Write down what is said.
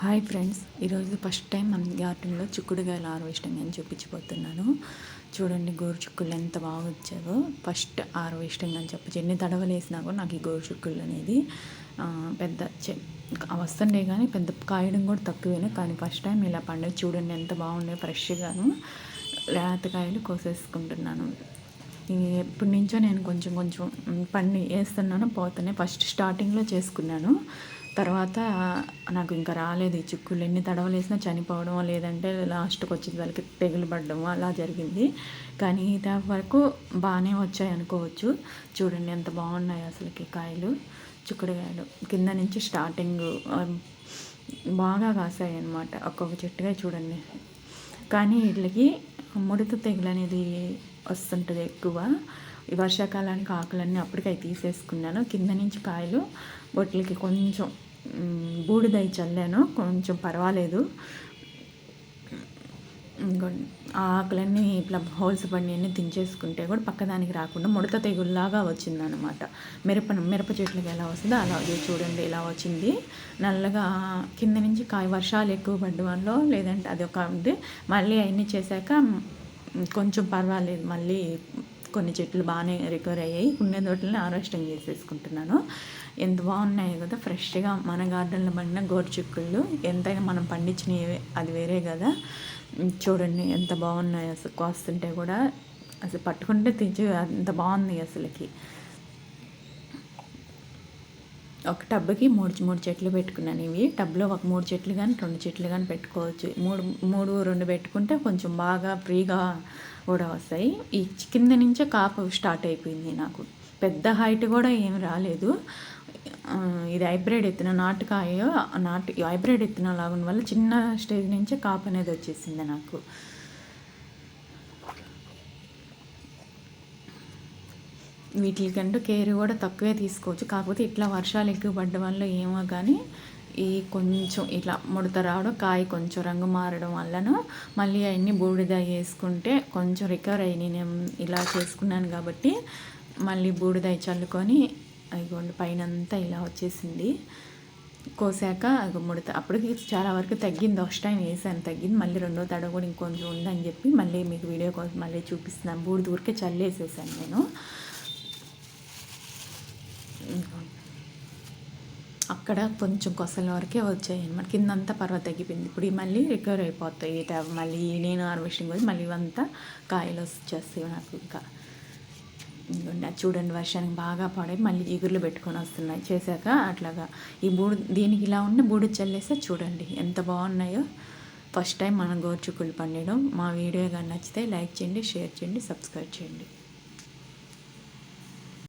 Hi friends. ఈరోజు first time మన గార్డెన్లో చిక్కుడుగాయలు హార్వెస్టింగ్ అని చూపించిపోతున్నాను చూడండి గోరు చిక్కులు ఎంత బాగా వచ్చావో. ఫస్ట్ హార్వెస్టింగ్ అని చెప్పచ్చు. ఎన్ని తడవలు వేసినా కూడా నాకు ఈ గోరు చిక్కుళ్ళు అనేది పెద్ద వస్తుండే కానీ పెద్ద కాయడం కూడా తక్కువేనే. కానీ ఫస్ట్ టైం ఇలా పండుగ చూడండి ఎంత బాగుండే ఫ్రెష్గాను. లేతకాయలు కోసేసుకుంటున్నాను. ఎప్పటి నుంచో నేను కొంచెం కొంచెం పండి వేస్తున్నాను పోతున్నాయి ఫస్ట్ స్టార్టింగ్లో చేసుకున్నాను. తర్వాత నాకు ఇంకా రాలేదు ఈ చిక్కులు ఎన్ని తడవలేసినా చనిపోవడం లేదంటే లాస్ట్కి వచ్చేది వాళ్ళకి తెగులు పడడం అలా జరిగింది. కానీ ఇది వరకు బాగానే వచ్చాయి అనుకోవచ్చు. చూడండి ఎంత బాగున్నాయి అసలుకి కాయలు చిక్కుడుకాయలు. కింద నుంచి స్టార్టింగ్ బాగా కాసాయి అనమాట ఒక్కొక్క చెట్టుగా చూడండి. కానీ వీటికి ముడత తెగులు అనేది వస్తుంటుంది ఎక్కువ. ఈ వర్షాకాలానికి ఆకులన్నీ అప్పటికై తీసేసుకున్నాను. కింద నుంచి కాయలు బొట్లకి కొంచెం బూడిదై చల్లాను. కొంచెం పర్వాలేదు. ఆ ఆకులన్నీ ఇట్లా హోల్స్ పడి అన్నీ దించేసుకుంటే కూడా పక్కదానికి రాకుండా ముడత తెగుల్లాగా వచ్చిందనమాట మిరప మిరప చెట్లకి ఎలా వస్తుందో అలాగే చూడండి ఇలా వచ్చింది. నల్లగా కింద నుంచి కాయ వర్షాలు ఎక్కువ పడ్డ లేదంటే అది ఒక మళ్ళీ అవన్నీ చేశాక కొంచెం పర్వాలేదు మళ్ళీ కొన్ని చెట్లు బాగానే రికవర్ అయ్యాయి. ఉన్న తోటలని హార్వెస్టింగ్ చేసేసుకుంటున్నాను. ఎంత బాగున్నాయి కదా ఫ్రెష్గా మన గార్డెన్లో పండిన గోరుచిక్కుళ్ళు ఎంతైనా మనం పండించినవి అది వేరే కదా. చూడండి ఎంత బాగున్నాయి అసలు కోస్తుంటే కూడా. అసలు పట్టుకుంటే తెచ్చి అంత బాగుంది అసలుకి. ఒక టబ్కి మూడు మూడు చెట్లు పెట్టుకున్నాను ఇవి. టబ్లో ఒక మూడు చెట్లు కానీ రెండు చెట్లు కానీ పెట్టుకోవచ్చు. మూడు మూడు రెండు పెట్టుకుంటే కొంచెం బాగా ఫ్రీగా కూడా వస్తాయి. ఈ కింద నుంచే కాపు స్టార్ట్ అయిపోయింది నాకు. పెద్ద హైట్ కూడా ఏం రాలేదు. ఇది హైబ్రిడ్ ఎత్తిన నాటుకాయ నాటు హైబ్రిడ్ ఎత్తిన లాగున్న వల్ల చిన్న స్టేజ్ నుంచే కాపు అనేది వచ్చేసింది నాకు. వీటికంటూ కేర్ కూడా తక్కువే తీసుకోవచ్చు. కాకపోతే ఇట్లా వర్షాలు ఎక్కువ పడ్డ వల్ల ఏమో కానీ ఈ కొంచెం ఇట్లా ముడత రావడం కాయ కొంచెం రంగు మారడం వల్లను మళ్ళీ అవన్నీ బూడిద వేసుకుంటే కొంచెం రికవర్ అయ్యి నేను ఇలా చేసుకున్నాను కాబట్టి మళ్ళీ బూడిద చల్లుకొని అయిపోండి పైన అంతా ఇలా వచ్చేసింది. కోసాక ముడత అప్పటికి చాలా వరకు తగ్గింది. ఫస్ట్ టైం వేసాను తగ్గింది. మళ్ళీ రెండో తడ కూడా ఇంకొంచెం ఉందని చెప్పి మళ్ళీ మీకు వీడియో కోసం మళ్ళీ చూపిస్తున్నాను. బూడిద ఊరికే చల్లేసేసాను నేను. అక్కడ కొంచెం కొసల వరకే వచ్చాయి అనమాట కిందంతా పర్వ తగ్గిపోయింది. ఇప్పుడు మళ్ళీ రికవర్ అయిపోతాయి. మళ్ళీ నేను హార్వెస్టింగ్ వచ్చి మళ్ళీ ఇవంతా కాయలు వచ్చేస్తాయి నాకు ఇంకా. చూడండి వర్షానికి బాగా పడే మళ్ళీ ఎగురులు పెట్టుకొని వస్తున్నాయి. చేశాక అట్లాగా ఈ బూడి దీనికి ఇలా ఉన్న బూడి చల్లేస్తే చూడండి ఎంత బాగున్నాయో. ఫస్ట్ టైం మనం గోర్చుకులు పండడం. మా వీడియో కానీ నచ్చితే లైక్ చేయండి షేర్ చేయండి సబ్స్క్రైబ్ చేయండి.